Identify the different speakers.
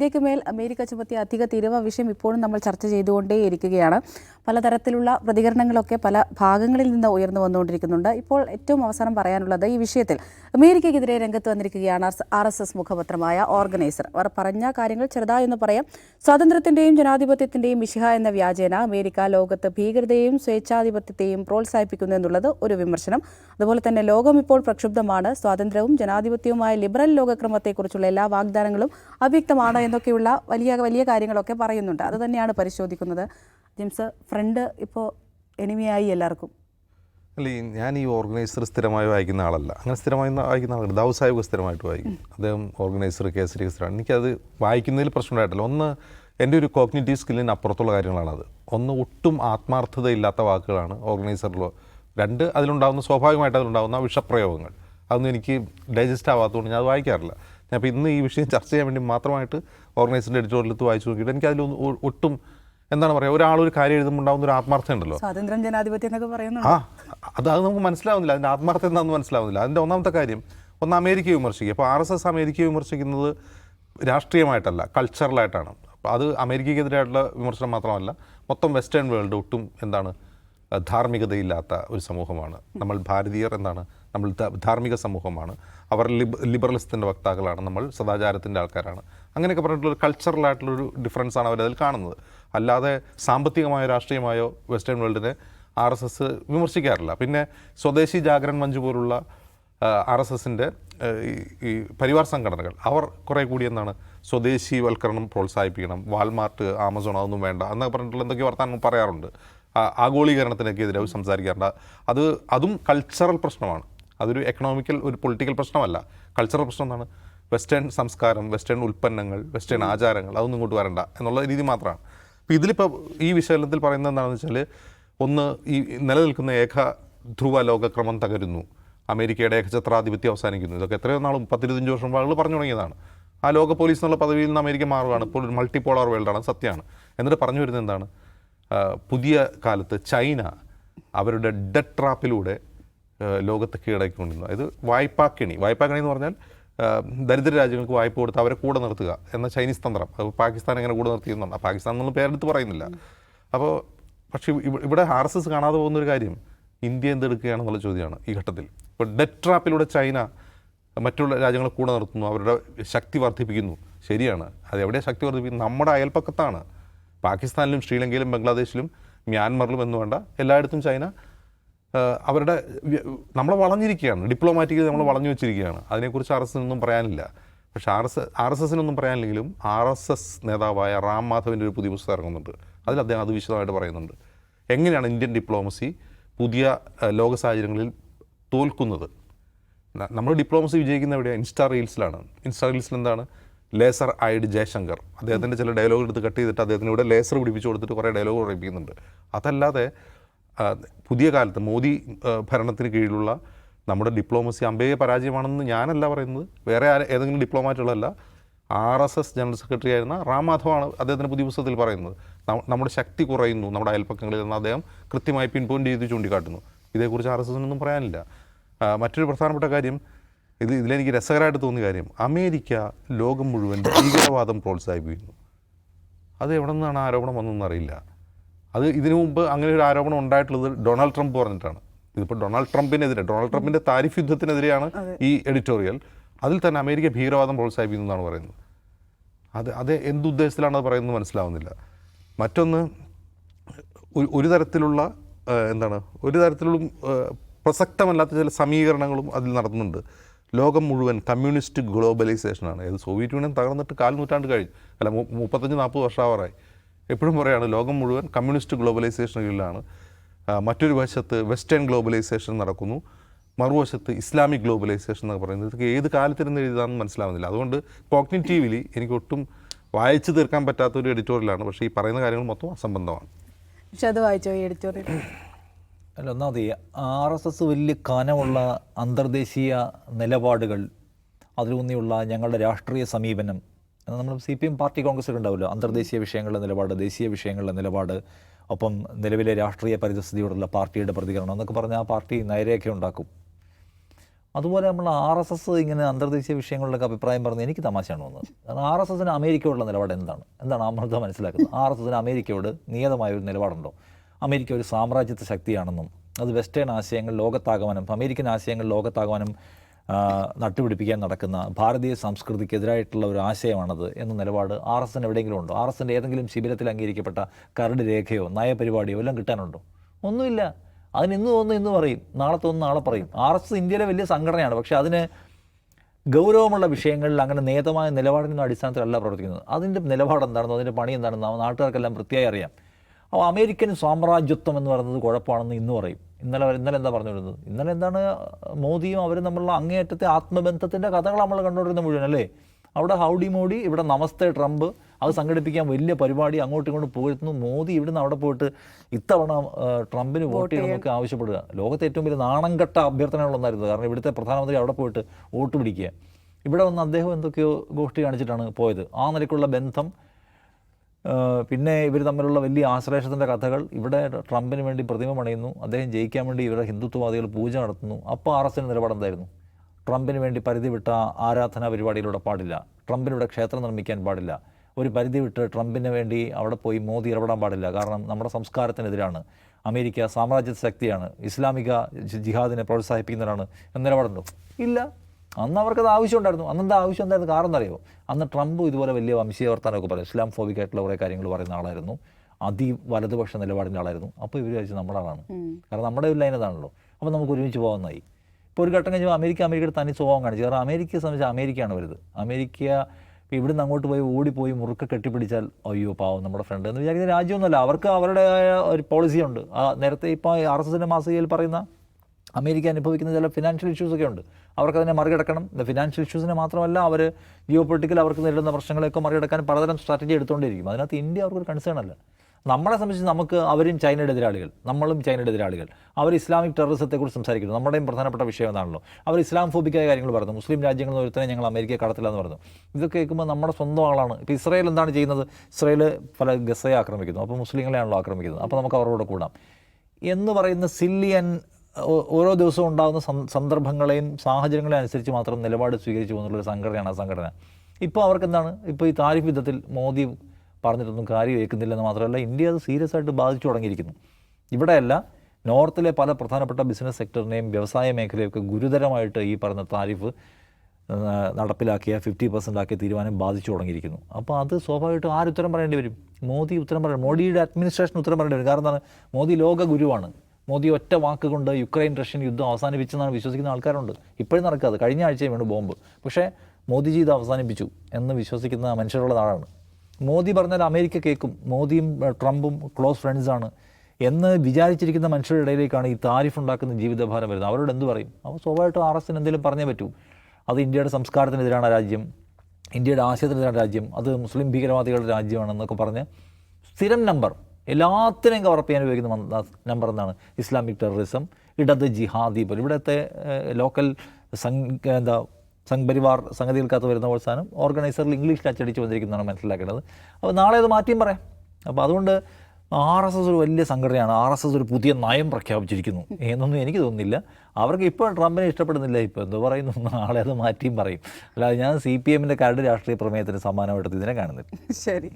Speaker 1: ഇന്ത്യയ്ക്ക് മേൽ അമേരിക്ക ചുമത്തിയ അധിക തീരുവ വിഷയം ഇപ്പോഴും നമ്മൾ ചർച്ച ചെയ്തുകൊണ്ടേയിരിക്കുകയാണ്. പലതരത്തിലുള്ള പ്രതികരണങ്ങളൊക്കെ പല ഭാഗങ്ങളിൽ നിന്ന് ഉയർന്നു വന്നുകൊണ്ടിരിക്കുന്നുണ്ട്. ഇപ്പോൾ ഏറ്റവും അവസാനം പറയാനുള്ളത് ഈ വിഷയത്തിൽ അമേരിക്കയ്ക്കെതിരെ രംഗത്ത് വന്നിരിക്കുകയാണ് ആർ എസ് എസ് മുഖപത്രമായ ഓർഗനൈസർ. അവർ പറഞ്ഞ കാര്യങ്ങൾ ചെറുതായെന്ന് പറയാം. സ്വാതന്ത്ര്യത്തിന്റെയും ജനാധിപത്യത്തിന്റെയും മിശിഹ എന്ന വ്യാജേന അമേരിക്ക ലോകത്ത് ഭീകരതയെയും സ്വേച്ഛാധിപത്യത്തെയും പ്രോത്സാഹിപ്പിക്കുന്നു എന്നുള്ളത് ഒരു വിമർശനം. അതുപോലെ തന്നെ ലോകം ഇപ്പോൾ പ്രക്ഷുബ്ധമാണ്. സ്വാതന്ത്ര്യവും ജനാധിപത്യവുമായ ലിബറൽ ലോകക്രമത്തെക്കുറിച്ചുള്ള എല്ലാ വാഗ്ദാനങ്ങളും അവ്യക്തമാണ് എന്നൊക്കെയുള്ള വലിയ വലിയ കാര്യങ്ങളൊക്കെ പറയുന്നുണ്ട്. അത് തന്നെയാണ് പരിശോധിക്കുന്നത്. ജിംസ് ഫ്രണ്ട് ഇപ്പോൾ എനിമിയായി എല്ലാവർക്കും.
Speaker 2: അല്ല ഞാൻ ഈ ഓർഗനൈസർ സ്ഥിരമായി വായിക്കുന്ന ആളല്ല. അങ്ങനെ സ്ഥിരമായി വായിക്കുന്ന ആളല്ല. ദാവു സാഹിബ് സ്ഥിരമായിട്ട് വായിക്കും. അദ്ദേഹം ഓർഗനൈസർ കേസരി കേസറാണ് എനിക്കത് വായിക്കുന്നതിൽ പ്രശ്നമുണ്ടായിട്ടില്ല. ഒന്ന് എന്റെ ഒരു കോഗ്നേറ്റീവ് സ്കില്ലിന് അപ്പുറത്തുള്ള കാര്യങ്ങളാണത്. ഒന്ന് ഒട്ടും ആത്മാർത്ഥതയില്ലാത്ത വാക്കുകളാണ് ഓർഗനൈസറിലോ രണ്ട് അതിലുണ്ടാകുന്ന സ്വാഭാവികമായിട്ട് അതിലുണ്ടാകുന്ന വിഷപ്രയോഗങ്ങൾ. അതൊന്നും എനിക്ക് ഡൈജസ്റ്റ് ആവാത്തതുകൊണ്ട് ഞാൻ അത് വായിക്കാറില്ല. ഞാൻ അപ്പോൾ ഇന്ന് ഈ വിഷയം ചർച്ച ചെയ്യാൻ വേണ്ടി മാത്രമായിട്ട് ഓർഗനൈസറിന്റെ എഡിറ്റോറിയലത്ത് വായിച്ചു നോക്കിയിട്ട് എനിക്ക് അതിലൊന്നും ഒട്ടും എന്താണ് പറയുക ഒരാൾ ഒരു കാര്യം എഴുതുമ്പോൾ ഉണ്ടാകുന്ന ഒരു ആത്മാർത്ഥം ഉണ്ടല്ലോ.
Speaker 1: സ്വാതന്ത്ര്യം ജനാധിപത്യം എന്നൊക്കെ പറയുന്നത്.
Speaker 2: ആ അത് അത് നമുക്ക് മനസ്സിലാവുന്നില്ല. അതിന്റെ ആത്മാർത്ഥം എന്താണെന്ന് മനസ്സിലാവുന്നില്ല. അതിന്റെ ഒന്നാമത്തെ കാര്യം ഒന്ന് അമേരിക്കയെ വിമർശിക്കുക. അപ്പോൾ ആർ എസ് എസ് അമേരിക്കയെ വിമർശിക്കുന്നത് രാഷ്ട്രീയമായിട്ടല്ല കൾച്ചറലായിട്ടാണ് അപ്പോൾ അത് അമേരിക്കയ്ക്കെതിരായിട്ടുള്ള വിമർശനം മാത്രമല്ല മൊത്തം വെസ്റ്റേൺ വേൾഡ് ഒട്ടും എന്താണ് ധാർമ്മികതയില്ലാത്ത ഒരു സമൂഹമാണ്. നമ്മൾ ഭാരതീയർ എന്നാണ് നമ്മൾ ധാർമ്മിക സമൂഹമാണ്. അവർ ലിബ ലിബറലിസത്തിന്റെ വക്താക്കളാണ് നമ്മൾ സദാചാരത്തിന്റെ ആൾക്കാരാണ്. അങ്ങനെയൊക്കെ പറഞ്ഞിട്ടുള്ള ഒരു കൾച്ചറലായിട്ടുള്ളൊരു ഡിഫറൻസാണ് അവരതിൽ കാണുന്നത്. അല്ലാതെ സാമ്പത്തികമായോ രാഷ്ട്രീയമായോ വെസ്റ്റേൺ വേൾഡിനെ ആർ എസ് എസ് വിമർശിക്കാറില്ല. പിന്നെ സ്വദേശി ജാഗരൺ മഞ്ച് പോലുള്ള ആർ എസ് എസിന്റെ ഈ പരിവാർ സംഘടനകൾ അവർ കുറേ കൂടി എന്താണ് സ്വദേശീവൽക്കരണം പ്രോത്സാഹിപ്പിക്കണം. വാൾമാർട്ട് ആമസോൺ അതൊന്നും വേണ്ട എന്നൊക്കെ പറഞ്ഞിട്ടുള്ള എന്തൊക്കെ വർത്താനം പറയാറുണ്ട്. ആഗോളീകരണത്തിനൊക്കെ എതിരെ സംസാരിക്കാറുണ്ട്. അത് അതും കൾച്ചറൽ പ്രശ്നമാണ്. അതൊരു എക്കണോമിക്കൽ ഒരു പൊളിറ്റിക്കൽ പ്രശ്നമല്ല. കൾച്ചറൽ പ്രശ്നം എന്താണ്? വെസ്റ്റേൺ സംസ്കാരം വെസ്റ്റേൺ ഉൽപ്പന്നങ്ങൾ വെസ്റ്റേൺ ആചാരങ്ങൾ അതൊന്നും ഇങ്ങോട്ട് വരണ്ട എന്നുള്ള രീതി മാത്രമാണ്. അപ്പോൾ ഇതിലിപ്പോൾ ഈ വിശകലനത്തിൽ പറയുന്നത് എന്താണെന്ന് വെച്ചാൽ ഒന്ന് ഈ നിലനിൽക്കുന്ന ഏക ധ്രുവ ലോകക്രമം തകരുന്നു. അമേരിക്കയുടെ ഏകഛത്രാധിപത്യം അവസാനിക്കുന്നു. ഇതൊക്കെ എത്രയോ നാളും പത്തിരുപത്തഞ്ച് വർഷം ആളുകൾ പറഞ്ഞു തുടങ്ങിയതാണ്. ആ ലോക പോലീസ് എന്നുള്ള പദവിയിൽ നിന്ന് അമേരിക്ക മാറുകയാണ്. ഇപ്പോൾ ഒരു മൾട്ടിപോളാർ വേൾഡാണ് സത്യമാണ്. എന്നിട്ട് പറഞ്ഞു വരുന്നത് എന്താണ്? പുതിയ കാലത്ത് ചൈന അവരുടെ ഡെറ്റ് ട്രാപ്പിലൂടെ ലോകത്ത് കീഴടക്കിക്കൊണ്ടിരുന്നു. അതായത് വായ്പാക്കിണി. വായ്പാക്കിണി എന്ന് പറഞ്ഞാൽ ദരിദ്ര രാജ്യങ്ങൾക്ക് വായ്പ കൊടുത്ത് അവരെ കൂടെ നിർത്തുക എന്ന ചൈനീസ് തന്ത്രം. അത് പാകിസ്ഥാൻ എങ്ങനെ കൂടെ നിർത്തിയെന്നാണ്. പാകിസ്ഥാൻ എന്നൊന്നും പേരെടുത്ത് പറയുന്നില്ല. അപ്പോൾ പക്ഷേ ഇവിടെ ആർ എസ് എസ് കാണാതെ പോകുന്ന ഒരു കാര്യം ഇന്ത്യ എന്തെടുക്കുകയാണെന്നുള്ള ചോദ്യമാണ് ഈ ഘട്ടത്തിൽ. ഇപ്പോൾ ഡെറ്റ് ട്രാപ്പിലൂടെ ചൈന മറ്റുള്ള രാജ്യങ്ങളെ കൂടെ നിർത്തുന്നു അവരുടെ ശക്തി വർദ്ധിപ്പിക്കുന്നു. ശരിയാണ്. അത് എവിടെയാണ് ശക്തി വർദ്ധിപ്പിക്കുന്നത്? നമ്മുടെ അയൽപ്പക്കത്താണ് പാകിസ്ഥാനിലും ശ്രീലങ്കയിലും ബംഗ്ലാദേശിലും മ്യാൻമറിലും എന്ന് വേണ്ട എല്ലായിടത്തും ചൈന അവരുടെ നമ്മളെ വളഞ്ഞിരിക്കുകയാണ്. ഡിപ്ലോമാറ്റിക്കലി നമ്മൾ വളഞ്ഞു വെച്ചിരിക്കുകയാണ്. അതിനെക്കുറിച്ച് ആർ എസ് എസിനൊന്നും പറയാനില്ല. പക്ഷേ ആർ എസ് ആർ എസ് എസിനൊന്നും പറയാനില്ലെങ്കിലും ആർ എസ് എസ് നേതാവായ റാം മാധവിന്റെ ഒരു പുതിയ പുസ്തകം ഇറങ്ങുന്നുണ്ട്. അതിൽ അദ്ദേഹം അത് വിശദമായിട്ട് പറയുന്നുണ്ട്. എങ്ങനെയാണ് ഇന്ത്യൻ ഡിപ്ലോമസി പുതിയ ലോക സാഹചര്യങ്ങളിൽ തോൽക്കുന്നത്? നമ്മൾ ഡിപ്ലോമസി വിജയിക്കുന്ന എവിടെയാണ് ഇൻസ്റ്റാ റീൽസിലാണ് ഇൻസ്റ്റാ റീൽസിൽ എന്താണ്? Laser eyed Jaishankar. അദ്ദേഹത്തിന്റെ ചില ഡയലോഗ് എടുത്ത് കട്ട് ചെയ്തിട്ട് അദ്ദേഹത്തിന് ഇവിടെ ലേസർ പിടിപ്പിച്ച് കൊടുത്തിട്ട് കുറേ ഡയലോഗ് ഉറപ്പിക്കുന്നുണ്ട് അതല്ലാതെ പുതിയ കാലത്ത് മോദി ഭരണത്തിന് കീഴിലുള്ള നമ്മുടെ ഡിപ്ലോമസി അമ്പേയ പരാജയമാണെന്ന് ഞാനല്ല പറയുന്നത്. വേറെ ഏതെങ്കിലും ഡിപ്ലോമാറ്റുകളല്ല. R S S general secretary ആയിരുന്ന റാം മാധവാണ് അദ്ദേഹത്തിന്റെ പുതിയ പുസ്തകത്തിൽ പറയുന്നത്. നമ്മുടെ ശക്തി കുറയുന്നു നമ്മുടെ അയൽപ്പക്കങ്ങളിൽ നിന്ന് അദ്ദേഹം കൃത്യമായി പിൻപോയിന്റ് ചെയ്ത് ചൂണ്ടിക്കാട്ടുന്നു. ഇതേക്കുറിച്ച് ആർ എസ് എസിനൊന്നും പറയാനില്ല. മറ്റൊരു പ്രധാനപ്പെട്ട കാര്യം ഇത് ഇതിലെനിക്ക് രസകരമായിട്ട് തോന്നിയ കാര്യം അമേരിക്ക ലോകം മുഴുവൻ ഭീകരവാദം പ്രോത്സാഹിപ്പിക്കുന്നു. അത് എവിടെ നിന്നാണ് ആരോപണം വന്നതെന്ന് അറിയില്ല. അത് ഇതിനു മുമ്പ് അങ്ങനെ ഒരു ആരോപണം ഉണ്ടായിട്ടുള്ളത് ഡൊണാൾഡ് ട്രംപ് പറഞ്ഞിട്ടാണ്. ഇതിപ്പോൾ ഡൊണാൾഡ് ട്രംപിനെതിരെ ഡൊണാൾഡ് ട്രംപിന്റെ താരിഫ് യുദ്ധത്തിനെതിരെയാണ് ഈ എഡിറ്റോറിയൽ. അതിൽ തന്നെ അമേരിക്ക ഭീകരവാദം പ്രോത്സാഹിപ്പിക്കുന്നു എന്നാണ് പറയുന്നത്. അത് അത് എന്തുദ്ദേശത്തിലാണ് അത് പറയുന്നത് മനസ്സിലാവുന്നില്ല. മറ്റൊന്ന് ഒരു തരത്തിലുള്ള എന്താണ് ഒരു തരത്തിലുള്ള പ്രസക്തമല്ലാത്ത ചില സമീകരണങ്ങളും അതിൽ നടത്തുന്നുണ്ട്. ലോകം മുഴുവൻ കമ്മ്യൂണിസ്റ്റ് ഗ്ലോബലൈസേഷനാണ്. അത് സോവിയറ്റ് യൂണിയൻ തകർന്നിട്ട് കാൽ നൂറ്റാണ്ട് കഴിഞ്ഞു. അല്ല മുപ്പത്തഞ്ച് നാൽപ്പത് വർഷാവറായി എപ്പോഴും പറയാണ് ലോകം മുഴുവൻ കമ്മ്യൂണിസ്റ്റ് ഗ്ലോബലൈസേഷന് കീഴിലാണ് ആ, മറ്റൊരു വശത്ത് വെസ്റ്റേൺ ഗ്ലോബലൈസേഷൻ നടക്കുന്നു. മറുവശത്ത് ഇസ്ലാമിക് ഗ്ലോബലൈസേഷൻ എന്നൊക്കെ പറയുന്നത്. ഇതൊക്കെ ഏത് കാലത്തിരുന്ന് എഴുതാമെന്ന് മനസ്സിലാവുന്നില്ല. അതുകൊണ്ട് കോഗ്നിറ്റീവ്ലി എനിക്ക് ഒട്ടും വായിച്ചു തീർക്കാൻ പറ്റാത്ത ഒരു എഡിറ്റോറിയലാണ് പക്ഷേ ഈ പറയുന്ന കാര്യങ്ങൾ മൊത്തം അസംബന്ധമാണ്.
Speaker 1: പക്ഷേ അത് വായിച്ചോ ഈ എഡിറ്റോറിയൽ
Speaker 3: അല്ല ഒന്നാമത് ആർ എസ് എസ് വലിയ കനമുള്ള അന്തർദേശീയ നിലപാടുകൾ അതിലൂന്നിയുള്ള ഞങ്ങളുടെ രാഷ്ട്രീയ സമീപനം. നമ്മൾ സി പി എം പാർട്ടി കോൺഗ്രസ്സിൽ ഉണ്ടാവുമല്ലോ. അന്തർദേശീയ വിഷയങ്ങളുടെ നിലപാട് ദേശീയ വിഷയങ്ങളുടെ നിലപാട് ഒപ്പം നിലവിലെ രാഷ്ട്രീയ പരിതസ്ഥിതിയോടുള്ള പാർട്ടിയുടെ പ്രതികരണം എന്നൊക്കെ പറഞ്ഞാൽ ആ പാർട്ടി നേരെയൊക്കെ ഉണ്ടാക്കും. അതുപോലെ നമ്മൾ ആർ എസ് എസ് ഇങ്ങനെ അന്തർദേശീയ വിഷയങ്ങളിലൊക്കെ അഭിപ്രായം പറഞ്ഞ് എനിക്ക് തമാശയാണ് വന്നത് കാരണം ആർ എസ് എസിന് അമേരിക്കയോടുള്ള നിലപാട് എന്താണ്? എന്താണ് അമൃത മനസ്സിലാക്കുന്നത്? ആർ എസ് എസിന് അമേരിക്കയോട് നിയതമായ ഒരു നിലപാടുണ്ടോ? അമേരിക്ക ഒരു സാമ്രാജ്യത്വ ശക്തിയാണെന്നും അത് വെസ്റ്റേൺ ആശയങ്ങൾ ലോകത്താകമാനം അമേരിക്കൻ ആശയങ്ങൾ ലോകത്താകമാനം നട്ടുപിടിപ്പിക്കാൻ നടക്കുന്ന ഭാരതീയ സംസ്കൃതിക്കെതിരായിട്ടുള്ള ഒരു ആശയമാണത് എന്ന നിലപാട് ആർ എസ് എൻ എവിടെയെങ്കിലും ഉണ്ടോ? ആർ എസ് എന്റെ ഏതെങ്കിലും ശിബിരത്തിൽ അംഗീകരിക്കപ്പെട്ട കരട് രേഖയോ നയപരിപാടിയോ എല്ലാം കിട്ടാനുണ്ടോ? ഒന്നുമില്ല. അതിന് ഇന്ന് തോന്നുന്നു ഇന്ന് പറയും നാളെ തോന്നുന്നു നാളെ പറയും. ആർ എസ് ഇന്ത്യയിലെ വലിയ സംഘടനയാണ് പക്ഷേ അതിന് ഗൗരവമുള്ള വിഷയങ്ങളിൽ അങ്ങനെ നേതമായ നിലപാടിന്റെ അടിസ്ഥാനത്തിലല്ല പ്രവർത്തിക്കുന്നത്. അതിന്റെ നിലപാട് എന്താണെന്നോ അതിന്റെ പണി എന്താണെന്നോ നാട്ടുകാർക്കെല്ലാം വൃത്തിയായി അറിയാം. അപ്പോൾ അമേരിക്കൻ സാമ്രാജ്യത്വം എന്ന് പറയുന്നത് കുഴപ്പമാണെന്ന് ഇന്ന് പറയും. ഇന്നലെ ഇന്നലെ എന്താ പറഞ്ഞു വരുന്നത്? ഇന്നലെ എന്താണ് മോദിയും അവരും തമ്മിലുള്ള അങ്ങേയറ്റത്തെ ആത്മബന്ധത്തിന്റെ കഥകൾ നമ്മൾ കണ്ടുകൊണ്ടിരുന്ന മുഴുവൻ അല്ലേ? അവിടെ ഹൗഡി മോഡി ഇവിടെ നമസ്തേ ട്രംപ് അത് സംഘടിപ്പിക്കാൻ വലിയ പരിപാടി അങ്ങോട്ടും ഇങ്ങോട്ടും പോയിരുന്നു. മോദി ഇവിടുന്ന് അവിടെ പോയിട്ട് ഇത്തവണ ട്രംപിന് വോട്ട് ചെയ്യണമെന്നൊക്കെ ആവശ്യപ്പെടുക. ലോകത്തെ ഏറ്റവും വലിയ നാണംകെട്ട അഭ്യർത്ഥനകളൊന്നായിരുന്നു കാരണം ഇവിടുത്തെ പ്രധാനമന്ത്രി അവിടെ പോയിട്ട് വോട്ട് പിടിക്കുക. ഇവിടെ വന്ന് അദ്ദേഹം എന്തൊക്കെയോ ഗോഷ്ടി കാണിച്ചിട്ടാണ് പോയത്. ആ നിലയ്ക്കുള്ള ബന്ധം പിന്നെ ഇവർ തമ്മിലുള്ള വലിയ ആശ്ലേഷത്തിന്റെ കഥകൾ. ഇവിടെ ട്രംപിന് വേണ്ടി പ്രതിമ പണിയുന്നു. അദ്ദേഹം ജയിക്കാൻ വേണ്ടി ഇവരുടെ ഹിന്ദുത്വവാദികൾ പൂജ നടത്തുന്നു. അപ്പോൾ ആർ എസിന്റെ നിലപാട് എന്തായിരുന്നു? ട്രംപിന് വേണ്ടി പരിധി വിട്ട ആരാധനാ പരിപാടിയിലൂടെ പാടില്ല. ട്രംപിനിവിടെ ക്ഷേത്രം നിർമ്മിക്കാൻ പാടില്ല. ഒരു പരിധി വിട്ട് ട്രംപിന് വേണ്ടി അവിടെ പോയി മോദി ഇടപെടാൻ പാടില്ല. കാരണം നമ്മുടെ സംസ്കാരത്തിനെതിരാണ്. അമേരിക്ക സാമ്രാജ്യ ശക്തിയാണ്. ഇസ്ലാമിക ജിഹാദിനെ പ്രോത്സാഹിപ്പിക്കുന്നവരാണ്. എന്ന നിലപാടുണ്ടോ ഇല്ല. അന്ന് അവർക്കത് ആവശ്യം ഉണ്ടായിരുന്നു അന്നെന്താ ആവശ്യം എന്തായിരുന്നു കാരണം അറിയോ അന്ന് ട്രംപ് ഇതുപോലെ വലിയ വംശീയ വർത്തമാനമൊക്കെ പറയും. ഇസ്ലാം ഫോബിക്കായിട്ടുള്ള കുറേ കാര്യങ്ങൾ പറയുന്ന ആളായിരുന്നു. അതി വലതുപക്ഷ നിലപാടിന്റെ ആളായിരുന്നു. അപ്പോൾ ഇവർ വിചാരിച്ചു നമ്മുടെ ആളാണ് കാരണം നമ്മുടെ ഒരു ലൈൻ അതാണല്ലോ. അപ്പോൾ നമുക്ക് ഒരുമിച്ച് പോകുന്നതായി ഇപ്പോൾ ഒരു ഘട്ടം കഴിഞ്ഞപ്പോൾ അമേരിക്ക അമേരിക്കയുടെ തനി സ്വഭാവം കാണിച്ചു. കാരണം അമേരിക്കയെ സംബന്ധിച്ച് അമേരിക്കയാണ് വരുത് അമേരിക്ക ഇപ്പോൾ ഇവിടുന്ന് അങ്ങോട്ട് പോയി ഓടിപ്പോയി മുറുക്ക കെട്ടിപ്പിടിച്ചാൽ അയ്യോ പാവം നമ്മുടെ ഫ്രണ്ട് എന്ന് വിചാരിക്കുന്ന രാജ്യമൊന്നുമല്ല. അവർക്ക് അവരുടെ ഒരു പോളിസിയുണ്ട് ആ നേരത്തെ ഇപ്പോൾ ആർ എസ് എസിന്റെ മാസികയിൽ പറയുന്ന അമേരിക്ക അനുഭവിക്കുന്ന ചില ഫിനാൻഷ്യൽ ഇഷ്യൂസ് ഒക്കെ ഉണ്ട്. അവർക്കതിനെ മറികടക്കണം. ഫിനാൻഷ്യൽ ഇഷ്യൂസിനെ മാത്രമല്ല അവർ ജിയോ പൊളിറ്റിക്കൽ അവർക്ക് നേരിടുന്ന പ്രശ്നങ്ങളെയൊക്കെ മറികടക്കാൻ പലതരം സ്ട്രാറ്റജി എടുത്തുകൊണ്ടിരിക്കും. അതിനകത്ത് ഇന്ത്യ അവർക്കൊരു കൺസേൺ അല്ല. നമ്മളെ സംബന്ധിച്ച് നമുക്ക് അവരും ചൈനയുടെ എതിരാളികൾ. നമ്മളും ചൈനയുടെ എതിരാളികൾ. അവർ ഇസ്ലാമിക് ടെററിസത്തെക്കുറിച്ച് സംസാരിക്കുന്നു. നമ്മുടെയും പ്രധാനപ്പെട്ട വിഷയം എന്നാണല്ലോ അവർ ഇസ്ലാം ഫോബിക്കായ കാര്യങ്ങൾ പറഞ്ഞു. മുസ്ലിം രാജ്യങ്ങളിൽ ഒരുത്തനെ ഞങ്ങൾ അമേരിക്കയെ കടത്തില്ല എന്ന് പറഞ്ഞു. ഇതൊക്കെ കേൾക്കുമ്പോൾ നമ്മുടെ സ്വന്തം ആളാണ്. ഇപ്പോൾ ഇസ്രയേൽ എന്താണ് ചെയ്യുന്നത്? ഇസ്രയേൽ പല ഗസയെ ആക്രമിക്കുന്നു. അപ്പോൾ മുസ്ലിങ്ങളെയാണല്ലോ ആക്രമിക്കുന്നത്. അപ്പോൾ നമുക്ക് അവരോട് കൂടാം. എന്ന് പറയുന്ന സില്ലിയൻ ഓരോ ദിവസവും ഉണ്ടാകുന്ന സന്ദർഭങ്ങളെയും സാഹചര്യങ്ങളെയും അനുസരിച്ച് മാത്രം നിലപാട് സ്വീകരിച്ചു പോകുന്നുള്ളൊരു സംഘടനയാണ് ആ സംഘടന. ഇപ്പോൾ അവർക്ക് എന്താണ് ഇപ്പോൾ ഈ താരിഫ് യുദ്ധത്തിൽ മോദി പറഞ്ഞിട്ടൊന്നും കാര്യം ഏൽക്കുന്നില്ലെന്ന് മാത്രമല്ല ഇന്ത്യ അത് സീരിയസ് ആയിട്ട് ബാധിച്ചു തുടങ്ങിയിരിക്കുന്നു. ഇവിടെയല്ല നോർത്തിലെ പല പ്രധാനപ്പെട്ട ബിസിനസ് സെക്ടറിനെയും വ്യവസായ മേഖലയൊക്കെ ഗുരുതരമായിട്ട് ഈ പറഞ്ഞ താരിഫ് നടപ്പിലാക്കിയ ഫിഫ്റ്റി പെർസെന്റ് ആക്കിയ തീരുമാനം ബാധിച്ചു തുടങ്ങിയിരിക്കുന്നു. അപ്പോൾ അത് സ്വാഭാവികമായിട്ടും ആര് ഉത്തരം പറയേണ്ടി വരും? മോദി ഉത്തരം പറയണം. മോദിയുടെ അഡ്മിനിസ്ട്രേഷൻ ഉത്തരം പറയേണ്ടി വരും. കാരണം എന്താണ്? മോദി ലോക ഗുരുവാണ് മോദി ഒറ്റ വാക്കുകൊണ്ട് യുക്രൈൻ റഷ്യൻ യുദ്ധം അവസാനിപ്പിച്ചെന്നാണ് വിശ്വസിക്കുന്ന ആൾക്കാരുണ്ട്. ഇപ്പോഴും നടക്കാതെ കഴിഞ്ഞ ആഴ്ചയും വേണം ബോംബ്. പക്ഷേ മോദിജി ഇത് അവസാനിപ്പിച്ചു എന്ന് വിശ്വസിക്കുന്ന മനുഷ്യരുള്ള നാടാണ് മോദി പറഞ്ഞാൽ അമേരിക്ക കേൾക്കും മോദിയും ട്രംപും ക്ലോസ് ഫ്രണ്ട്സാണ് എന്ന് വിചാരിച്ചിരിക്കുന്ന മനുഷ്യരുടെ ഇടയിലേക്കാണ് ഈ താരിഫ് ഉണ്ടാക്കുന്ന ജീവിതഭാരം വരുന്നത്. അവരോട് എന്ത് പറയും? അവർ സ്വാഭാവികമായിട്ടും ആർ എസിന് എന്തെങ്കിലും പറഞ്ഞേ പറ്റൂ. അത് ഇന്ത്യയുടെ സംസ്കാരത്തിനെതിരാണ് രാജ്യം ഇന്ത്യയുടെ ആശയത്തിനെതിരാണ് രാജ്യം അത് മുസ്ലിം ഭീകരവാദികളുടെ രാജ്യമാണെന്നൊക്കെ പറഞ്ഞ് സ്ഥിരം നമ്പർ എല്ലാത്തിനെയും കവർ ചെയ്യാൻ ഉപയോഗിക്കുന്ന നമ്പർ എന്താണ്? ഇസ്ലാമിക് ടെററിസം ഇടത് ജിഹാദി പോലും. ഇവിടുത്തെ ലോക്കൽ സംഘ എന്താ സംഘപരിവാർ സംഗതികൾക്കകത്ത് വരുന്ന അവസാനം ഓർഗനൈസറിൽ ഇംഗ്ലീഷിൽ അച്ചടിച്ച് വന്നിരിക്കുന്നതാണ് മനസ്സിലാക്കേണ്ടത്. അപ്പോൾ നാളെ അത് മാറ്റിയും പറയാം. അപ്പോൾ അതുകൊണ്ട് ആർ എസ് എസ് ഒരു വലിയ സംഘടനയാണ്. ആർ എസ് എസ് ഒരു പുതിയ നയം പ്രഖ്യാപിച്ചിരിക്കുന്നു എന്നൊന്നും എനിക്ക് തോന്നുന്നില്ല. അവർക്ക് ഇപ്പോൾ ട്രംപിനെ ഇഷ്ടപ്പെടുന്നില്ല ഇപ്പോൾ എന്തോ പറയുന്നു. നാളെ അത് മാറ്റിയും പറയും. അല്ലാതെ ഞാൻ സി പി എമ്മിന്റെ കരട് രാഷ്ട്രീയ പ്രമേയത്തിന് സമ്മാനമായിട്ട് ഇതിനെ കാണുന്നില്ല.
Speaker 1: ശരി.